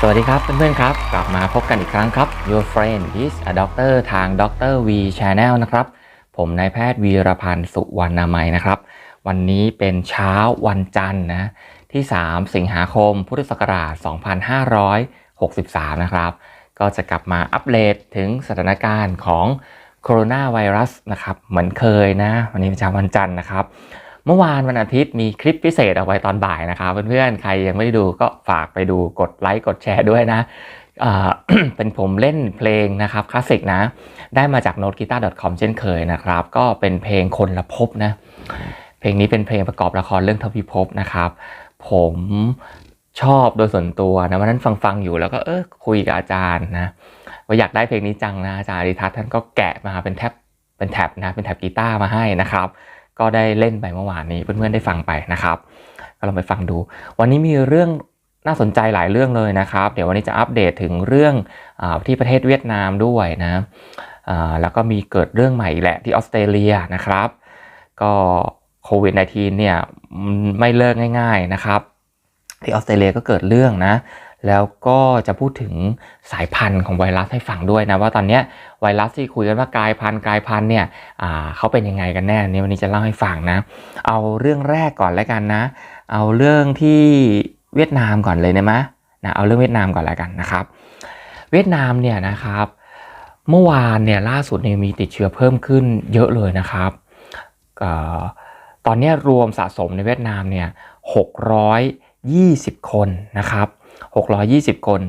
สวัสดีครับเพื่อนๆครับ กลับมาพบกันอีกครั้งครับ Your friend is a doctor ทาง Dr. V Channel นะครับ ผมนายแพทย์วีรพันธ์สุวรรณามัยนะครับ วันนี้เป็นเช้าวันจันทร์นะที่ 3 สิงหาคม พุทธศักราช 2563 นะครับ ก็จะกลับมาอัปเดตถึงสถานการณ์ของโคโรนาไวรัสนะครับ เหมือนเคยนะ วันนี้เป็นเช้าวันจันทร์นะครับ เมื่อวานวันอาทิตย์มีคลิปพิเศษเอาไว้ตอนบ่ายนะครับเพื่อนๆ ใครยังไม่ได้ดูก็ฝากไปดูกดไลค์กดแชร์ด้วยนะเป็นผมเล่นเพลงนะครับคลาสสิกนะ ได้มาจาก noteguitar.com เช่นเคยนะครับ ก็เป็นเพลงคนละภพนะ เพลงนี้เป็นเพลงประกอบละครเรื่องทวิภพนะครับ ผมชอบโดยส่วนตัวนะวันนั้นฟังๆอยู่แล้วก็เออคุยกับอาจารย์นะว่าอยากได้เพลงนี้จังนะอาจารย์อดิทัศน์ท่านก็แกะมาเป็นแท็บเป็นแท็บนะเป็นแท็บกีตาร์มาให้นะครับ ก็ได้เล่นไปเมื่อวานนี้เพื่อนๆได้ฟังไปนะครับ ก็ลองไปฟังดู วันนี้มีเรื่องน่าสนใจหลายเรื่องเลยนะครับ เดี๋ยววันนี้จะอัปเดตถึงเรื่องอที่ประเทศเวียดนามด้วยนะแล้วก็มีเกิดเรื่องใหม่แหละที่ออสเตรเลียนะครับ ก็โควิด -19 เนี่ยไม่เลิกง่าย ๆนะครับ ที่ออสเตรเลียก็เกิดเรื่องนะ แล้วก็จะพูดถึงสายพันธุ์ของไวรัสให้ฟังด้วยนะว่าตอนนี้ไวรัสที่คุยกันว่ากลายพันธุ์กลายพันธุ์เนี่ยเขาเป็นยังไงกันแน่เนี่ยวันนี้จะเล่าให้ฟังนะ เอาเรื่องแรกก่อนแล้วกันนะ เอาเรื่องที่เวียดนามก่อนเลยนะมะนะเอาเรื่องเวียดนามก่อนแล้วกันนะครับ เวียดนามเนี่ยนะครับเมื่อวานเนี่ยล่าสุดเนี่ยมีติดเชื้อเพิ่มขึ้นเยอะเลยนะครับตอนนี้รวมสะสมในเวียดนามเนี่ย620 คนนะครับ 620 คน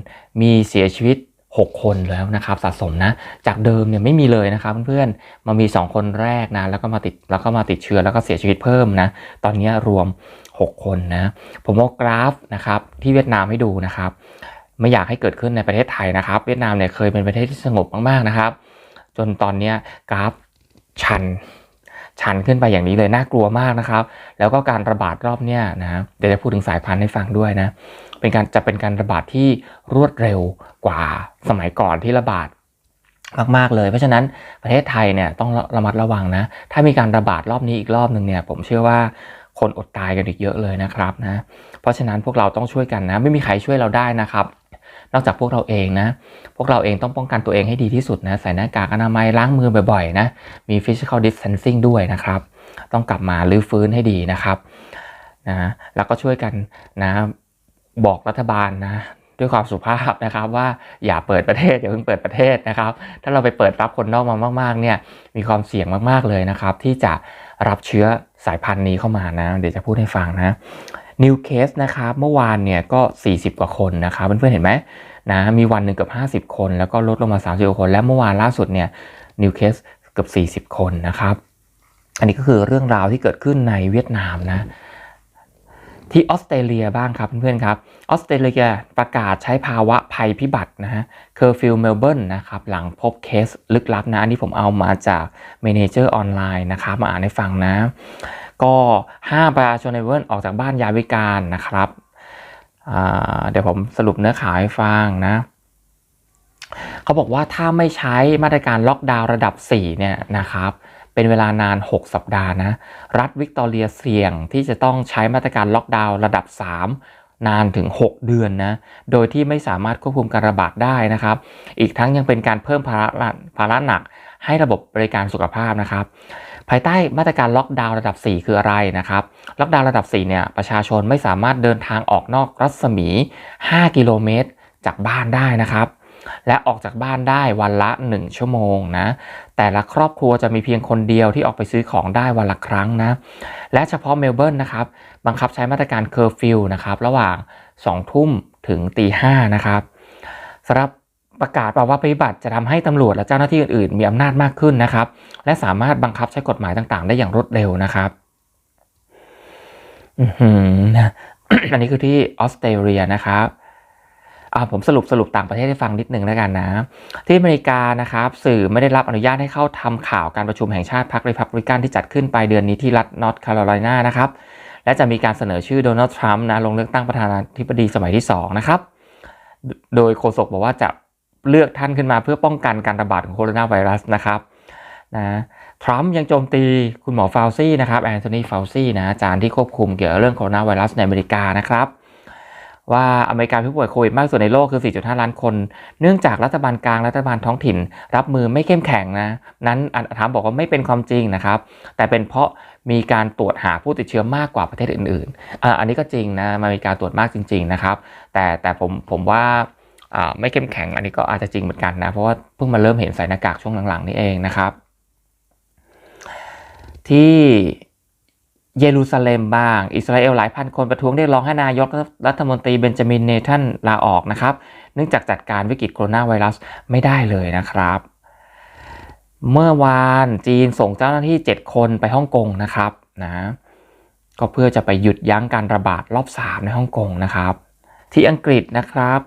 มีเสียชีวิต 6 คนแล้วนะครับสะสมนะ จากเดิมเนี่ยไม่มีเลยนะครับเพื่อนๆ มามี 2 คนแรกนะ แล้วก็มาติดแล้วก็มาติดเชื้อแล้วก็เสียชีวิตเพิ่มนะ ตอนนี้รวม 6 คนนะ ผมเอากราฟนะครับที่เวียดนามให้ดูนะครับ ไม่อยากให้เกิดขึ้นในประเทศไทยนะครับ เวียดนามเนี่ยเคยเป็นประเทศที่สงบมากๆนะครับ จนตอนนี้กราฟชัน ชันขึ้นไปอย่างนี้เลยน่ากลัวมากนะครับ แล้วก็การระบาดรอบเนี้ยนะเดี๋ยวจะพูดถึงสายพันธุ์ให้ฟังด้วยนะเป็นการจะเป็นการระบาดที่รวดเร็วกว่าสมัยก่อนที่ระบาดมากๆเลย เพราะฉะนั้นประเทศไทยเนี่ยต้องระมัดระวังนะ ถ้ามีการระบาดรอบนี้อีกรอบหนึ่งเนี่ยผมเชื่อว่าคนอดตายกันอีกเยอะเลยนะครับนะ เพราะฉะนั้นพวกเราต้องช่วยกันนะ ไม่มีใครช่วยเราได้นะครับ นอกจากพวกเราเองนะ พวกเราเองต้องป้องกันตัวเองให้ดีที่สุดนะ ใส่หน้ากากอนามัยล้างมือบ่อยๆนะ มี physical distancing ด้วยนะครับ ต้องกลับมาลื้อฟื้นให้ดีนะครับนะแล้วก็ช่วยกันนะบอกรัฐบาลนะด้วยความสุภาพนะครับว่าอย่าเปิดประเทศอย่าเพิ่งเปิดประเทศนะครับ ถ้าเราไปเปิดรับคนนอกมามาก ๆเนี่ยมีความเสี่ยงมากๆเลยนะครับ ที่จะรับเชื้อสายพันธุ์นี้เข้ามานะ เดี๋ยวจะพูดให้ฟังนะ นิวเคสนะครับเมื่อวานเนี่ยก็ 40 กว่าคนนะครับเพื่อนๆเห็นไหมนะมีวันหนึ่งเกือบ50 คน แล้วก็ลดลงมา 30กว่าคน และเมื่อวานล่าสุดเนี่ยนิวเคสเกือบ 40 คนนะครับ อันนี้ก็คือเรื่องราวที่เกิดขึ้นในเวียดนามนะที่ออสเตรเลียบ้างครับเพื่อนๆครับออสเตรเลียประกาศใช้ภาวะภัยพิบัตินะฮะเคอร์ฟิลเมลเบิร์นนะครับหลังพบเคสลึกลับนะอันนี้ผมเอามาจากเมนเจอร์ออนไลน์นะครับมาอ่านให้ฟังนะ ก็ห้ามประชาชนในเวิร์นออกจากบ้านยาวิการนะครับเดี๋ยวผมสรุปเนื้อข่าวให้ฟังนะเขาบอกว่าถ้าไม่ใช้มาตรการล็อกดาวน์ระดับ 4 เนี่ยนะครับ เป็นเวลานาน 6 สัปดาห์นะ รัฐวิกตอเรียเสี่ยงที่จะต้องใช้มาตรการล็อกดาวน์ระดับ 3 นานถึง 6 เดือนนะ โดยที่ไม่สามารถควบคุมการระบาดได้นะครับ อีกทั้งยังเป็นการเพิ่มภาระภาระหนักให้ระบบบริการสุขภาพนะครับ ภายใต้มาตรการล็อกดาวน์ระดับ 4 คืออะไรนะครับ ล็อกดาวน์ระดับ 4 เนี่ย ประชาชนไม่สามารถเดินทางออกนอกรัศมี 5 กิโลเมตร จากบ้านได้นะครับ และออกจากบ้านได้วันละ 1 ชั่วโมงนะ แต่ละครอบครัวจะมีเพียงคนเดียวที่ออกไปซื้อของได้วันละครั้งนะ และเฉพาะเมลเบิร์นนะครับ บังคับใช้มาตรการเคอร์ฟิวนะครับ ระหว่าง 2 ทุ่มถึงตีห้านะครับสำหรับ ประกาศภาวะภัยพิบัติจะทำให้ตำรวจและเจ้าหน้าที่อื่นๆ มีอำนาจมากขึ้นนะครับ และสามารถบังคับใช้กฎหมายต่างๆ ได้อย่างรวดเร็วนะครับอืมอันนี้คือที่ออสเตรเลียนะครับอ่าผมสรุปสรุปต่างประเทศให้ฟังนิดนึงแล้วกันนะ ที่อเมริกานะครับ สื่อไม่ได้รับอนุญาตให้เข้าทำข่าวการประชุมแห่งชาติพรรครีพับลิกันที่จัดขึ้นปลายเดือนนี้ที่รัฐนอร์ทแคโรไลนานะครับ และจะมีการเสนอชื่อโดนัลด์ทรัมป์นะลงเลือกตั้งประธานาธิบดีสมัยที่ 2 นะครับ โดยโฆษกบอกว่าจะ เลือกท่านขึ้นมาเพื่อป้องกันการระบาดของโคโรนาไวรัสนะครับนะทรัมป์ยังโจมตีคุณหมอฟาวซี่นะครับแอนโทนีฟาวซี่นะอาจารย์ที่ควบคุมเกี่ยวกับเรื่องโคโรนาไวรัสในอเมริกานะครับว่าอเมริกาผู้ป่วยโควิดมากสุดในโลกคือ 4.5 ล้านคน เนื่องจากรัฐบาลกลางรัฐบาลท้องถิ่น รับมือไม่เข้มแข็งนะ นั้นอันทรัมบอกว่าไม่เป็นความจริงนะครับ แต่เป็นเพราะมีการตรวจหาผู้ติดเชื้อมากกว่าประเทศอื่นๆอ,อันนี้ก็จริงนะมันมีกาตรวจมากจริง ๆนะครับ แต่แต่ผมผมว่า ไม่เข้มแข็งอันนี้ก็อาจจะจริงเหมือนกันนะ เพราะว่าเพิ่งมาเริ่มเห็นใส่หน้ากากช่วงหลังๆ นี่เองนะครับ ที่เยรูซาเล็มบ้าง อิสราเอลหลายพันคนประท้วงเรียกร้องให้นายกรัฐมนตรีเบนจามินเนทันลาออกนะครับ เนื่องจากจัดการวิกฤตโคโรนาไวรัสไม่ได้เลยนะครับ เมื่อวานจีนส่งเจ้าหน้าที่ 7 คนไปฮ่องกงนะครับนะก็เพื่อจะไปหยุดยั้งการระบาดรอบ 3 ในฮ่องกงนะครับ ที่อังกฤษนะครับ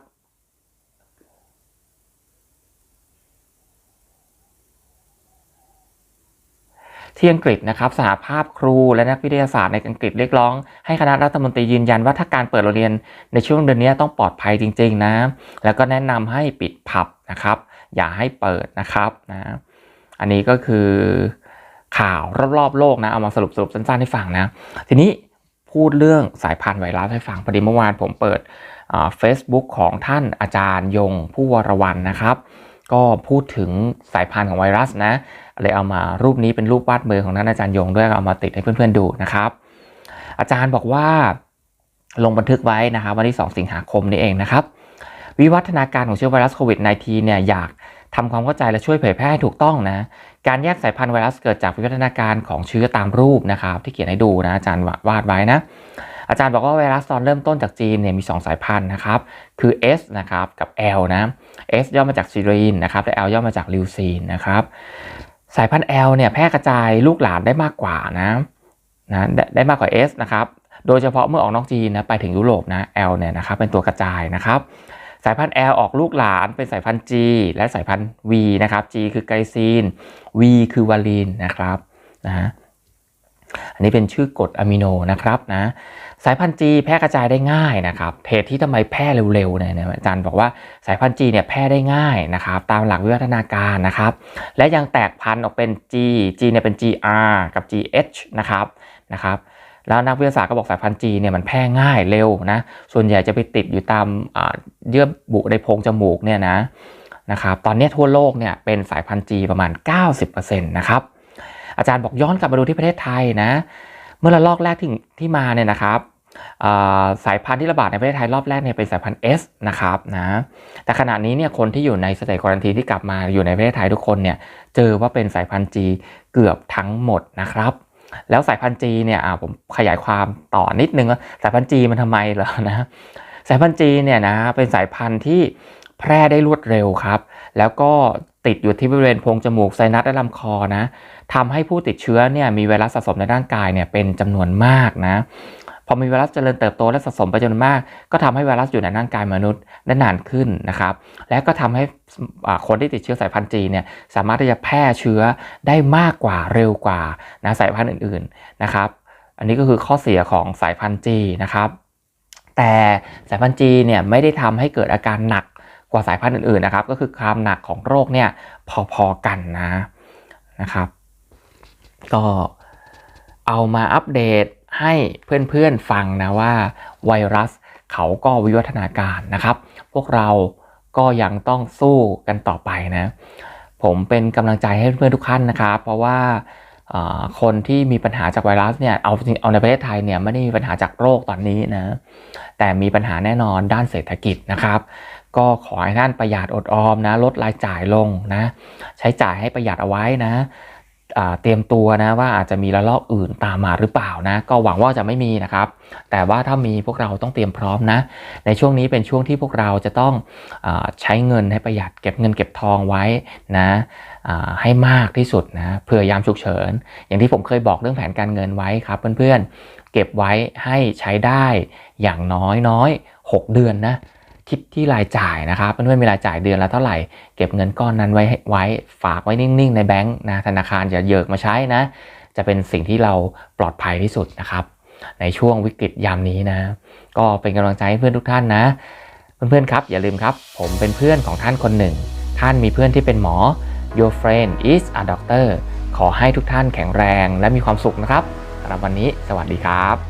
ที่อังกฤษนะครับสหภาพครูและนักวิทยาศาสตร์ในอังกฤษเรียกร้อง ให้คณะรัฐมนตรียืนยันว่าถ้าการเปิดโรงเรียนในช่วงเดือนนี้ต้องปลอดภัยจริง ๆ นะ แล้วก็แนะนำให้ปิดผับนะครับ อย่าให้เปิดนะครับนะอันนี้ก็คือข่าวรอบๆโลกนะเอามาสรุปสรุปสั้นๆให้ฟังนะ ทีนี้พูดเรื่องสายพันธุ์ไวรัสให้ฟังพอดีเมื่อวานผมเปิดเฟซบุ๊กของท่านอาจารย์ยงผู้วรวันนะครับ ก็พูดถึงสายพันธุ์ของไวรัสนะ เลยเอามารูปนี้เป็นรูปวาดมือของท่านอาจารย์ยงด้วยเอามาติดให้เพื่อนๆดูนะครับ อาจารย์บอกว่าลงบันทึกไว้นะครับวันที่ 2 สิงหาคมนี้เองนะครับ วิวัฒนาการของเชื้อไวรัสโควิด -19 เนี่ยอยากทำความเข้าใจและช่วยเผยแพร่ให้ถูกต้องนะ การแยกสายพันธุ์ไวรัสเกิดจากวิวัฒนาการของเชื้อตามรูปนะครับ ที่เขียนให้ดูนะอาจารย์วาดไว้นะอาจารย์บอกว่าไวรัสตอนเริ่มต้นจากจีนเนี่ยมี 2 สายพันธุ์นะครับคือ S นะครับกับ L นะ S ย่อมาจากซีรีนนะครับและ L ย่อมาจากลิวซีนนะครับ สายพันธุ์ L เนี่ยแพร่กระจายลูกหลานได้มากกว่านะนะไดได้มากกว่า S นะครับ โดยเฉพาะเมื่อออกนอกจีนนะไปถึงยุโรปนะ L เนี่ยนะครับเป็นตัวกระจายนะครับ สายพันธุ์ L ออกลูกหลานเป็นสายพันธุ์ G และสายพันธุ์ V นะครับ G คือไกลซีน V คือวาลีนนะครับนะฮะ อันนี้เป็นชื่อกรดอะมิโนนะครับนะสายพันธุ์ G แพร่กระจายได้ง่ายนะครับเหตุที่ทำไมแพร่เร็วๆเนี่ยอาจารย์บอกว่าสายพันธุ์ G เนี่ยแพร่ได้ง่ายนะครับตามหลักวิวัฒนาการนะครับ และยังแตกพันธุ์ออกเป็น G G เนี่ยเป็น GR กับ GH นะครับนะครับแล้วนักวิทยาศาสตร์ก็บอกสายพันธุ์ G เนี่ยมันแพร่ง่ายเร็วนะส่วนใหญ่จะไปติดอยู่ตามเยื่อบุในโพรงจมูกเนี่ยนะนะครับตอนนี้ทั่วโลกเนี่ยเป็นสายพันธุ์ G ประมาณ 90%นะครับ อาจารย์บอกย้อนกลับมาดูที่ประเทศไทยนะ เมื่อระลอกแรกที่ที่มาเนี่ยนะครับสายพันธุ์ที่ระบาดในประเทศไทยรอบแรกเนี่ยเป็นสายพันธุ์ S นะครับนะแต่ขณะนี้เนี่ยคนที่อยู่ในสเตจควอรันทีที่กลับมาอยู่ในประเทศไทยทุกคนเนี่ยเจอว่าเป็นสายพันธุ์ G เกือบทั้งหมดนะครับ แล้วสายพันธุ์ G เนี่ยผมขยายความต่อนิดนึงว่าสายพันธุ์ G มันทำไมเหรอนะสายพันธุ์ G เนี่ยนะเป็นสายพันธุ์ที่แพร่ได้รวดเร็วครับ แล้วก็ ติดอยู่ที่บริเวณโพรงจมูกไซนัสและลำคอนะทำให้ผู้ติดเชื้อเนี่ยมีไวรัสสะสมในร่างกายเนี่ยเป็นจำนวนมากนะพอมีไวรัสเจริญเติบโตและสะสมไปจำนวนมาก ก็ทำให้ไวรัสอยู่ในร่างกายมนุษย์ได้นานขึ้นนะครับ และก็ทำให้คนที่ติดเชื้อสายพันธุ์จีเนี่ยสามารถที่จะแพร่เชื้อได้มากกว่าเร็วกว่านะสายพันธุ์อื่นๆนะครับ อันนี้ก็คือข้อเสียของสายพันธุ์จีนะครับ แต่สายพันธุ์จีเนี่ยไม่ได้ทำให้เกิดอาการหนัก กว่าสายพันธุ์อื่นๆนะครับ ก็คือความหนักของโรคเนี่ยพอๆกันนะนะครับ ก็เอามาอัปเดตให้เพื่อนๆฟังนะว่าไวรัสเขาก็วิวัฒนาการนะครับ พวกเราก็ยังต้องสู้กันต่อไปนะ ผมเป็นกำลังใจให้เพื่อนๆทุกท่านนะครับ เพราะว่าคนที่มีปัญหาจากไวรัสเนี่ยเอาเอาในประเทศไทยเนี่ยไม่ได้มีปัญหาจากโรคตอนนี้นะ แต่มีปัญหาแน่นอนด้านเศรษฐกิจนะครับ ก็ขอให้ท่านประหยัดอดออมนะ ลดรายจ่ายลงนะ ใช้จ่ายให้ประหยัดเอาไว้นะเตรียมตัวนะว่าอาจจะมีระลอกอื่นตามมาหรือเปล่านะ ก็หวังว่าจะไม่มีนะครับ แต่ว่าถ้ามีพวกเราต้องเตรียมพร้อมนะ ในช่วงนี้เป็นช่วงที่พวกเราจะต้องอใช้เงินให้ประหยัดเก็บเงินเก็บทองไว้นะให้มากที่สุดนะเผื่อยามฉุกเฉิน อย่างที่ผมเคยบอกเรื่องแผนการเงินไว้ครับ เพื่อนๆเก็บไว้ให้ใช้ได้อย่างน้อยน้อย6เดือนนะ คิดที่รายจ่ายนะครับเพื่อนๆมีรายจ่ายเดือนละเท่าไหร่ เก็บเงินก้อนนั้นไว้ไว้ฝากไว้นิ่งๆ ในแบงค์นะธนาคารอย่าเยิกมาใช้นะ จะเป็นสิ่งที่เราปลอดภัยที่สุดนะครับ ในช่วงวิกฤตยามนี้นะ ก็เป็นกำลังใจให้เพื่อนทุกท่านนะ เพื่อนๆครับ อย่าลืมครับ ผมเป็นเพื่อนของท่านคนหนึ่ง ท่านมีเพื่อนที่เป็นหมอ your friend is a doctor ขอให้ทุกท่านแข็งแรงและมีความสุขนะครับสำหรับวันนี้ สวัสดีครับ